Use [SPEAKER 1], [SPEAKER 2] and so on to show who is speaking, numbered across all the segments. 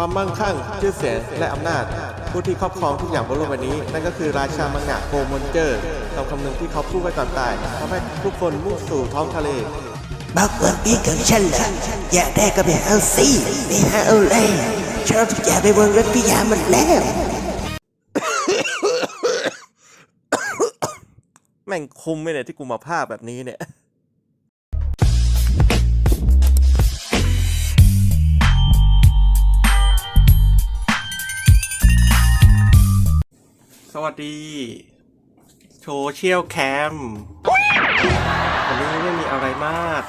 [SPEAKER 1] ความมั่งคั่งชื่อเสียงและอำนาจ ผู้ที่ครอบครองทุกอย่างบนโลกใบนี้ นั่นก็คือราชามังงะโกมอนเจอร์คำคำหนึ่งที่เขาพูดไว้ก่อนตายทำให้ทุกคนมุ่งสู่ท้องทะเล
[SPEAKER 2] บอกว่าปีของฉันล่ะอยากได้ก็ไปเอาสิไปหาเอาเลยชอบทุกอย่างไปวงรถพิยามันแล้ว
[SPEAKER 1] แม่งคุ้มไหมเนี่ยที่กูมาภาคแบบนี้เนี่ย วัสดีโซเชียลแคมวันนี้ไม่มีอะไรมาก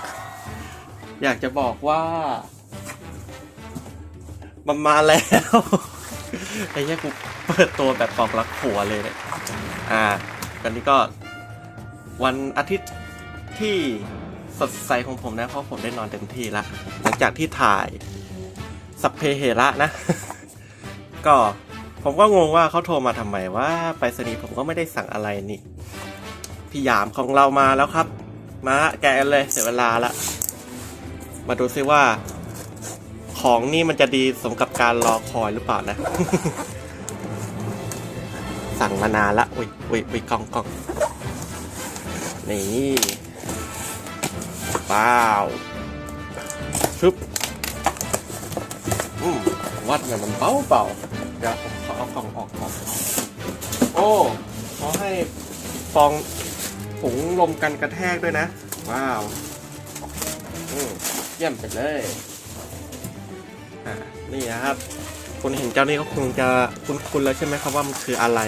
[SPEAKER 1] อยากจะบอกว่า มันมาแล้ว ไอ้เนี้ยกูเปิดตัวแบบบอกรักผัวเลยเนี่ยอ่าตอนนี้ก็วันอาทิตย์ที่สดใสของผมนะ เพราะผมได้นอนเต็มที่ละ หลังจากที่ถ่ายสัพเพเหระนะ ก็ ผมก็งงว่าเขาโทรมาทำไมว่าไปรษณีผมก็ไม่ได้สั่งอะไรนี่พี่ยามของเรามาแล้วครับ มาแกะเลยเสียเวลาละมาดูซิว่า ของนี่มันจะดีสมกับการรอคอยหรือเปล่านะ สั่งมานานละอุ้ยอุ้ยอุ้ยกล้องกล้องนี่ว้าวชึบอืมวัดเนี่ยมันเบาเบาเดี๋ยวผม เอาฟองออกก่อนโอ้เขาให้ฟองผงลมกันกระแทกด้วยนะ ว้าวเยี่ยมไปเลยนี่นะครับคุณเห็นเจ้านี่ก็คงจะคุ้นๆแล้วใช่ไหมครับว่ามันคืออะไร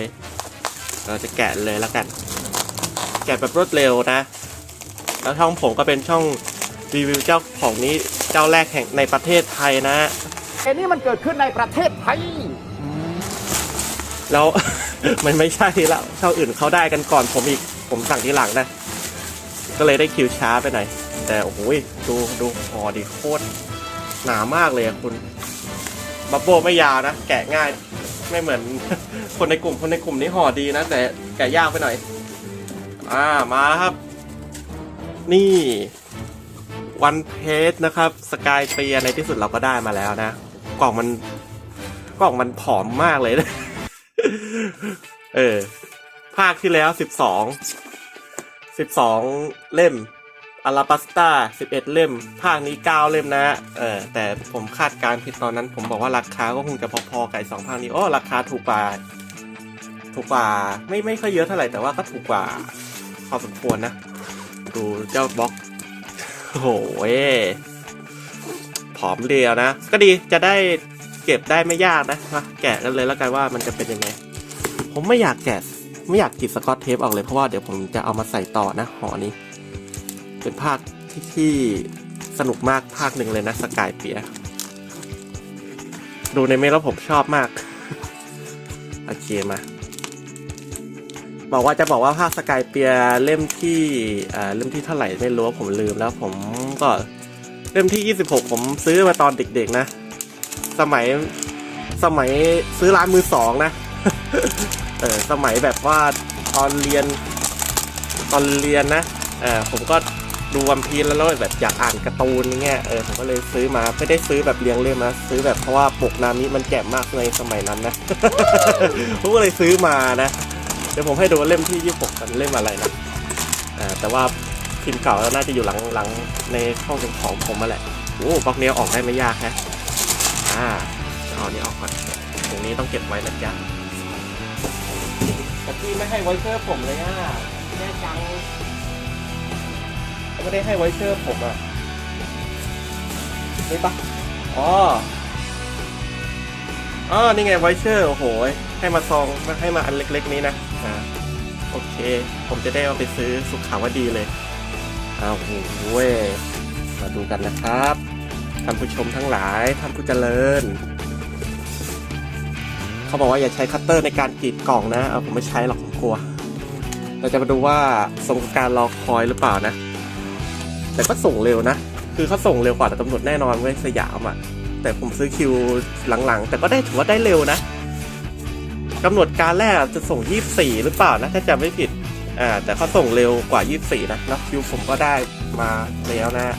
[SPEAKER 1] เราจะแกะเลยแล้วกัน แกะแบบรวดเร็วนะ แล้วช่องผมก็เป็นช่องรีวิวเจ้าของนี้เจ้าแรกแห่งในประเทศไทยนะ
[SPEAKER 3] ไอ้นี่มันเกิดขึ้นในประเทศไทย
[SPEAKER 1] แล้ว มันไม่ใช่แล้วช่องอื่นเขาได้กันก่อนผมอีก ผมสั่งทีหลังนะ ก็เลยได้คิวช้าไปหน่อย แต่โอ้โหยดูดูหอดีโคตรหนามากเลยคุณบับโบไม่ยาวนะ แกะง่าย ไม่เหมือนคนในกลุ่มคนในกลุ่มนี้ห่อดีนะ แต่แกะยากไปหน่อย อ่ามาแล้วครับ นี่วันเพจนะครับสกายเปียในที่สุดเราก็ได้มาแล้วนะ กล่องมันกล่องมันผอมมากเลยนะ เออ ภาคที่แล้วสิบสองสิบสองเล่มอาราบัสตาสิบเอ็ดเล่ม ภาคนี้เก้าเล่มนะ เออ แต่ผมคาดการณ์ผิดตอนนั้น ผมบอกว่าราคาก็คงจะพอๆกับไอ้สองภาคนี้ โอ้ ราคาถูกกว่า ถูกกว่า ไม่ไม่ค่อยเยอะเท่าไหร่ แต่ว่าก็ถูกกว่าพอสมควรนะ ดูเจ้าบล็อก โอ้โหเผอมเรียวนะ ก็ดี จะได้เก็บได้ไม่ยากนะมาแกะกันเลยแล้วกันว่ามันจะเป็นยังไง ผมไม่อยากแกะไม่อยากกรีดสกอตเทปออกเลยเพราะว่าเดี๋ยวผมจะเอามาใส่ต่อนะหอนี้ เป็นภาคที่ที่สนุกมากภาคหนึ่งเลยนะสกายเปีย ดูในเมลแล้วผมชอบมาก โอเคมา บอกว่าจะบอกว่าภาคสกายเปียเล่มที่อ่าเล่มที่เท่าไหร่ไม่รู้ผมลืมแล้วผมก็เล่มที่ 26 ผมซื้อมาตอนเด็กๆนะ สมัยสมัยซื้อร้านมือสองนะ เออสมัยแบบว่าตอนเรียนตอนเรียนนะเออผมก็ดูวันพีแล้วแล้วแบบอยากอ่านการ์ตูนอย่างเงี้ยเออผมก็เลยซื้อมาไม่ได้ซื้อแบบเรียงเล่มนะซื้อแบบเพราะว่าปกนามิมันแก่มากในสมัยนั้นนะผมก็เลยซื้อมานะเดี๋ยวผมให้ดูเล่มที่26มันเล่มอะไรนะอ่าแต่ว่าพิมพ์เก่าแล้วน่าจะอยู่หลังหลังในห้องเก็บของผมมาแหละโอ้บล็อกเนี้ยออกได้ไม่ยากฮะอ่าเอาอันนี้ออกก่อนตรงนี้ต้องเก็บไว้นะจ๊ะ แต่พี่ไม่ให้ไวเชอร์ผมเลยอะแย่จังไม่ได้ให้ไวเชอร์ผมอะนี่ปะอ๋ออ๋อนี่ไงไวเชอร์โอ้โหให้มาซองให้มาอันเล็กๆนี้นะอ่าโอเค ผมจะได้เอาไปซื้อสุขาวดีเลยอ้าวโอ้เว้ยมาดูกันนะครับท่านผู้ชมทั้งหลายท่านผู้เจริญ เขาบอกว่าอย่าใช้คัตเตอร์ในการกรีดกล่องนะเอาผมไม่ใช้หรอกผมกลัว เราจะมาดูว่าทรงการรอคอยหรือเปล่านะ แต่ก็ส่งเร็วนะ คือเขาส่งเร็วกว่าแต่กำหนดแน่นอนเว้ยสยามอะ แต่ผมซื้อคิวหลังๆ แต่ก็ได้ถือว่าได้เร็วนะกำหนดการแรกจะส่ง 24 หรือเปล่านะ ถ้าจำไม่ผิด อ่า แต่เขาส่งเร็วกว่า 24 นะ แล้วคิวผมก็ได้มาแล้วนะ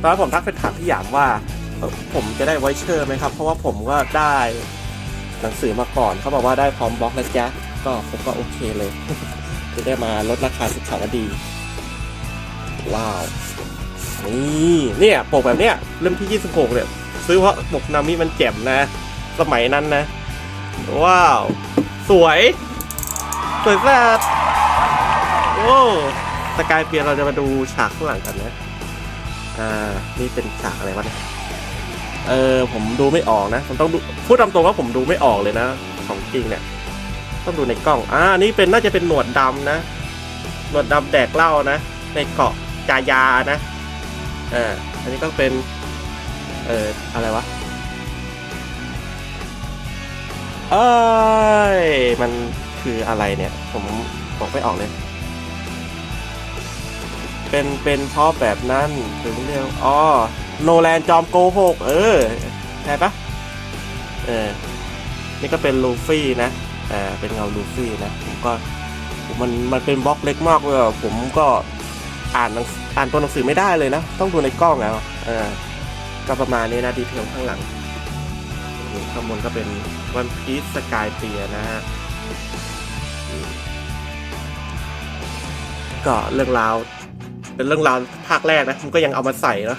[SPEAKER 1] ตอนนนผมทักไปถามพี่หยามว่า ผมจะได้ไวเชอร์ไหมครับ เพราะว่าผมก็ได้ หนังสือมาก่อนเขาบอกว่าได้พร้อมบล็อกนะจ๊ะก็ผมก็โอเคเลย จะได้มาลดราคาสุขาวดี ว้าว นี่เนี่ยปกแบบเนี้ยเล่มที่ 26 เนี่ย ซื้อเพราะปกนามิมันแจ่มนะ สมัยนั้นนะ ว้าว สวย สวยแซ่บโอ้สกายเปียเราจะมาดูฉากข้างหลังกันนะ อ่า นี่เป็นฉากอะไรวะเนี่ย เออผมดูไม่ออกนะผมต้องพูดตามตรงว่าผมดูไม่ออกเลยนะ ของจริงเนี่ย ต้องดูในกล้องอ่านี่เป็นน่าจะเป็นหนวดดำนะหนวดดำแดกเหล้านะ ในเกาะจายานะอ่าอันนี้ก็เป็นเอออะไรวะเอ้ยมันคืออะไรเนี่ย ผมบอกไม่ออกเลย เป็นเป็นเพราะแบบนั้นถึงเรียกอ๋อ โนแลนจอมโกหกเออใช่ปะเออ นี่ก็เป็นลูฟี่นะอ่าเป็นเงาลูฟี่นะ ผมก็มันมันเป็นบล็อกเล็กมากเลยผมก็อ่านอ่านตัวหนังสือไม่ได้เลยนะ ต้องดูในกล้องแล้วเออก็ประมาณนี้นะดีเทลข้างหลังข้างบนก็เป็นวันพีซสกายเปียนะฮะก็เรื่องราว เป็นเรื่องราวภาคแรกนะผมก็ยังเอามาใส่เนอะ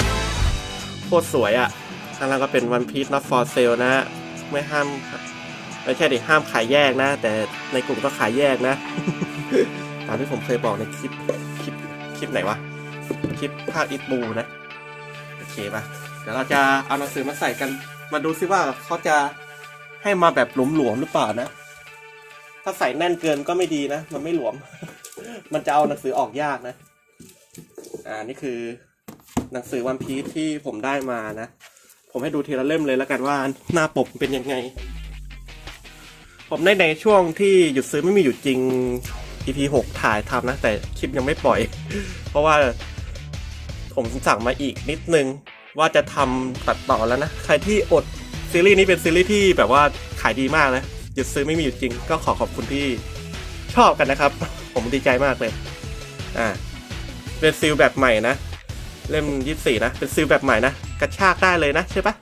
[SPEAKER 1] คตรสวยอะ่ะข้างล่างก็เป็นวันพี e not for sale นะไม่ห้ามไม่ใช่ดิห้ามขายแยกนะ แต่ในกลุ่มก็ขายแยกนะ ตามที่ผมเคยบอกในคลิปคลิปคลิปไหนวะ คลิปภาคอิตบูนะ โอเคป่ะ เดี๋ยวเราจะเอาหนังสือมาใส่กัน มาดูซิว่าเขาจะให้มาแบบหลวมๆหรือเปล่านะ ถ้าใส่แน่นเกินก็ไม่ดีนะ มันไม่หลวม มันจะเอาหนังสือออกยากนะ อ่า นี่คือ หนังสือวันพีซที่ผมได้มานะ ผมให้ดูทีละเล่มเลยแล้วกันว่าหน้าปกเป็นยังไง ผมได้ในช่วงที่หยุดซื้อไม่มีอยู่จริง EP 6ถ่ายทำนะ แต่คลิปยังไม่ปล่อย เพราะว่าผมสั่งมาอีกนิดนึง ว่าจะทำตัดต่อแล้วนะ ใครที่อดซีรีส์นี้เป็นซีรีส์ที่แบบว่าขายดีมากนะหยุดซื้อไม่มีอยู่จริง ก็ขอขอบคุณที่ชอบกันนะครับ ผมดีใจมากเลย อ่าเป็นซีลแบบใหม่นะ เล่มยี่สี่นะ เป็นซีลแบบใหม่นะ กระชากได้เลยนะใช่ปะ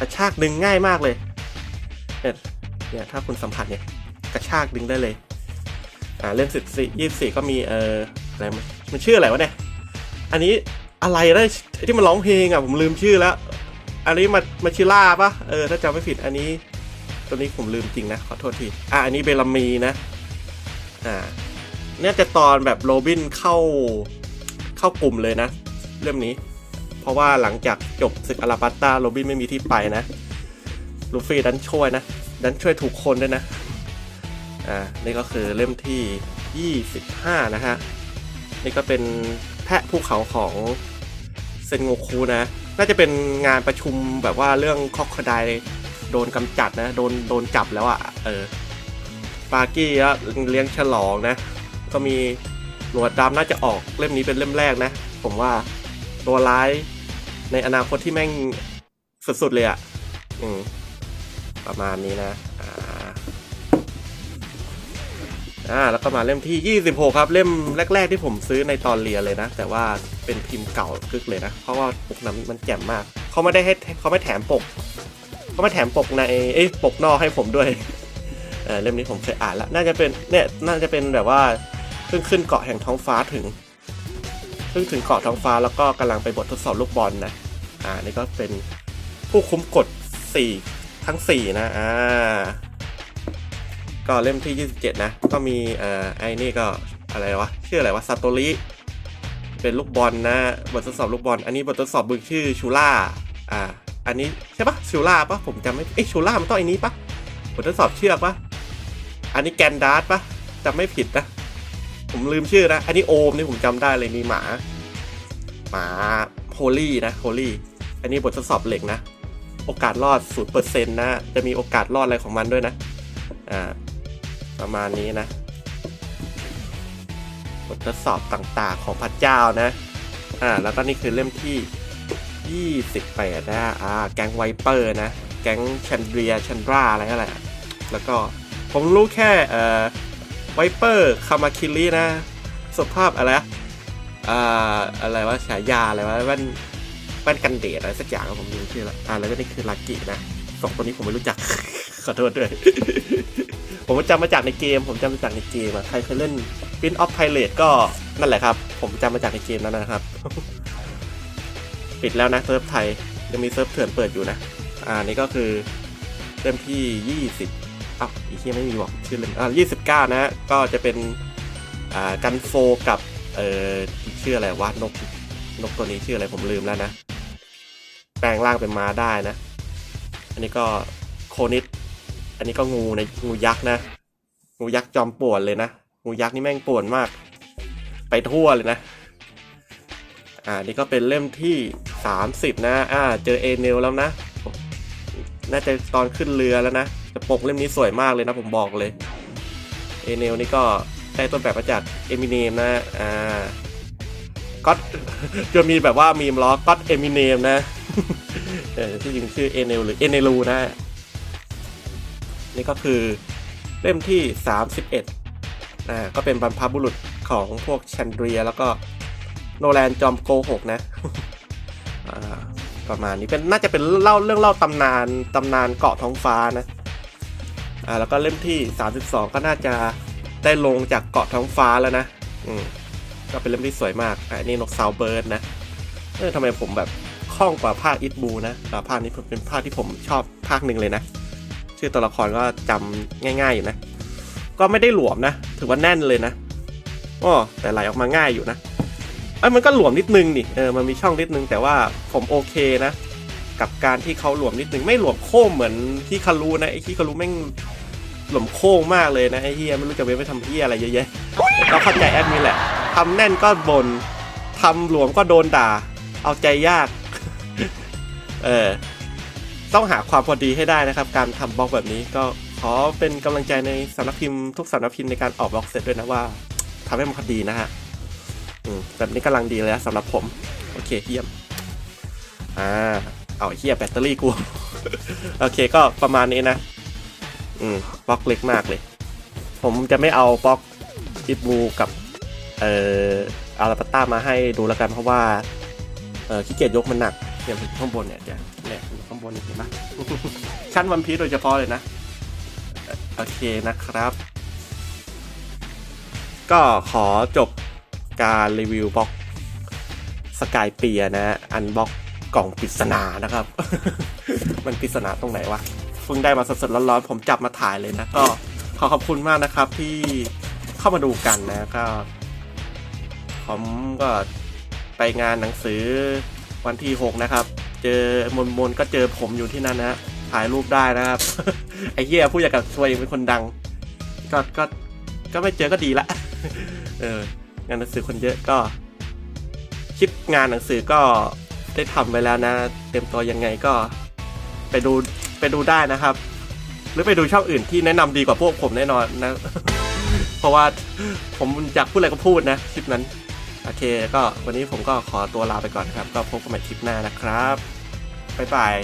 [SPEAKER 1] กระชากดึงง่ายมากเลยเนี่ยเนี่ยถ้าคุณสัมผัสเนี่ยกระชากดึงได้เลยอ่าเล่มสิบสี่ยี่สี่ก็มีเอ่ออะไรมันชื่ออะไรวะเนี่ยอันนี้อะไรนะที่มันร้องเพลงอะผมลืมชื่อแล้ว อันนี้มามาชิล่าปะเออถ้าจำไม่ผิดอันนี้ ตัวนี้ผมลืมจริงนะขอโทษทีอะอันนี้เบลลามีนะอ่าเนี่ยจะตอนแบบโรบินเข้าเข้ากลุ่มเลยนะ เรื่องนี้ เพราะว่าหลังจากจบศึกอาราบัตตาโรบินไม่มีที่ไปนะ ลูฟี่ดันช่วยนะ ดันช่วยถูกคนด้วยนะ อ่า นี่ก็คือเล่มที่ 25 นะฮะ นี่ก็เป็นแพะภูเขาของเซนโงคูนะ น่าจะเป็นงานประชุมแบบว่าเรื่องคอกคดายโดนกำจัดนะ โดนโดนจับแล้วอะ่ะ เออ ปากี้เลี้ยงฉลองนะ ก็มีหนวดดำน่าจะออกเล่มนี้เป็นเล่มแรกนะ ผมว่า ตัวร้าย ในอนาคตที่แม่งสุดๆเลยอะ่ะประมาณนี้นะอ่าแล้วก็มาเล่มที่ 26 ครับ เล่มแรก ๆ ที่ผมซื้อในตอนเรียนเลยนะ แต่ว่าเป็นพิมพ์เก่ากึกเลยนะ เพราะว่าปกนั้นมันแจ่มมาก เขาไม่ได้ให้เขาไม่แถมปก เขาไม่แถมปกในเอ้ปกนอกให้ผมด้วยเออเล่มนี้ผมเคยอ่านแล้ว น่าจะเป็นเนี่ยน่าจะเป็นแบบว่าเพิ่งขึ้นเกาะแห่งท้องฟ้าถึง เพิ่งถึงเกาะท้องฟ้าแล้วก็กำลังไปบททดสอบลูกบอลนะอ่านี่ก็เป็นผู้คุ้มกฎ 4 ทั้ง 4 นะอ่าก็เล่มที่ 27 นะ ก็มีเอ่อไอ้นี่ก็อะไรวะชื่ออะไรวะซาโตริเป็นลูกบอลนะบททดสอบลูกบอล อันนี้บททดสอบบึงชื่อชูล่าอ่าอันนี้ใช่ปะชูล่าปะผมจำไม่เอ้ชูล่ามันต้องไอ้นี้ปะบททดสอบเชือกปะอันนี้แกนดาร์ดปะจำไม่ผิดนะ ผมลืมชื่อนะ อันนี้โอมนี่ผมจำได้เลยมีหมา หมาโฮลี่นะโฮลี่ อันนี้บททดสอบเหล็กนะ โอกาสรอด0%นเปอร์เซ็นต์นะ จะมีโอกาสรอดอะไรของมันด้วยนะ อ่า ประมาณนี้นะ บททดสอบต่างๆของพระเจ้านะ อ่า แล้วก็นี่คือเล่มที่ 28 นะ อ่า แก๊งไวเปอร์นะ แก๊งชันเรียชันราอะไรอะไรอะแล้วก็ผมรู้แค่ เอ่อ ไวเปอร์คามาคิรินะสุภาพอะไรอะอ่าอะไรวะฉายาอะไรวะแว่นแว่นกันแดดอะไรสักอย่างผมลืมชื่อละอ่าแล้วก็นี่คือลักกี้นะสองตัวนี้ผมไม่รู้จัก ขอโทษด้วย ผมจำมาจากในเกม ผมจำมาจากในเกมอะใครเคยเล่น Pin of Pirate ก็นั่นแหละครับ ผมจำมาจากในเกมนั้นนะครับ ปิดแล้วนะเซิร์ฟไทยยังมีเซิร์ฟเถื่อนเปิดอยู่นะ อ่านี่ก็คือเริ่มที่ 20 อ้าวอีกที่ไม่มีบอกชื่อเล่มอ่า29นะ ก็จะเป็นอ่ากันโฟกับเอ่อชื่ออะไรวะนกนกตัวนี้ชื่ออะไรผมลืมแล้วนะ แปลงร่างเป็นม้าได้นะ อันนี้ก็โคนิดอันนี้ก็งูในงูยักษ์นะ งูยักษ์จอมป่วนเลยนะ งูยักษ์นี่แม่งป่วนมาก ไปทั่วเลยนะ อ่านี่ก็เป็นเล่มที่ 30 นะ อ่า เจอเอเนลแล้วนะ น่าจะตอนขึ้นเรือแล้วนะ แต่ปกเล่มนี้สวยมากเลยนะผมบอกเลยเอเนลนี่ก็ได้ต้นแบบมาจากเอมิเนมนะอ่าก็จะมีแบบว่ามีมล้อก็เอมิเนมนะเออที่จริงชื่อเอเนลหรือเอเนลูนะ นี่ก็คือเล่มที่ 31อ่าก็เป็นบรรพบุรุษของพวกชันเดรียแล้วก็โนแลนจอมโกหกนะประมาณนี้เป็นน่าจะเป็นเล่าเรื่องเล่าตำนานตำนานเกาะท้องฟ้านะ อ่าแล้วก็เล่มที่ 32 ก็น่าจะได้ลงจากเกาะท้องฟ้าแล้วนะอืมก็เป็นเล่มที่สวยมากอ่านี่นกซาวเบิร์ดนะเออทำไมผมแบบคล่องกว่าภาคอิทบูนะแต่ภาคนี้เป็นภาคที่ผมชอบภาคหนึ่งเลยนะ ชื่อตัวละครก็จำง่ายๆอยู่นะ ก็ไม่ได้หลวมนะ ถือว่าแน่นเลยนะอ้อแต่ไหลออกมาง่ายอยู่นะเอ้มันก็หลวมนิดนึงนี่เออมันมีช่องนิดนึงแต่ว่าผมโอเคนะ กับการที่เขาหลวมนิดนึงไม่หลวมโค้งเหมือนที่คารูนะไอ้ที่คารูแม่ง หลวมโค้งมากเลยนะไอ้เฮียไม่รู้จะเว้นไปทำเฮียอะไรเยอะแยะก็เข้าใจแอดมินแหละทำแน่นก็บน่นทำหลวมก็โดนด่า เอาใจยาก เออต้องหาความพอดีให้ได้นะครับ การทำบล็อกแบบนี้ก็ขอเป็นกำลังใจในสำนักพิมพ์ทุกสำนักพิมพ์ในการออกบล็อกเซตด้วยนะว่าทำให้มันพอดีนะฮะแบบนี้กำลังดีเลยนะสำหรับผม โอเคเยี่ยมอ่าเอาเฮียแบตเตอรี่กู โอเคก็ประมาณนี้นะ อืมบล็อกเล็กมากเลย ผมจะไม่เอาบล็อกอิบูกับเอ่ออาราปต้ามาให้ดูแล้วกันเพราะว่าเออขี้เกียจยกมันหนักอย่างข้างบนเนี่ยจะเนี่ยข้างบนเห็นปะชั้นวันพีโดยเฉพาะเลยนะ โอเคนะครับ ก็ขอจบการรีวิวบล็อกสกายเปียนะ อันบล็อกกล่องปริศนานะครับ มันปริศนาตรงไหนวะ พิ่งได้มาสดๆร้อนๆผมจับมาถ่ายเลยนะก็ขอขอบคุณมากนะครับที่เข้ามาดูกันนะก็ผมก็ไปงานหนังสือวันที่ 6 นะครับ เจอมนมนก็เจอผมอยู่ที่นั่นนะถ่ายรูปได้นะครับ ไอ้เหี้ยผู้อยากกับช่วยยังเป็นคนดัง ก็ก็ก็ไม่เจอก็ดีละเอองานหนังสือคนเยอะก็คลิปงานหนังสือก็ได้ทำไปแล้วนะ เต็มตัวยังไงก็ไปดู ไปดูได้นะครับ หรือไปดูช่องอื่นที่แนะนำดีกว่าพวกผมแน่นอนนะ เพราะว่าผมอยากพูดอะไรก็พูดนะคลิปนั้น โอเคก็วันนี้ผมก็ขอตัวลาไปก่อนครับ ก็พบกันใหม่คลิปหน้านะครับบ๊ายบาย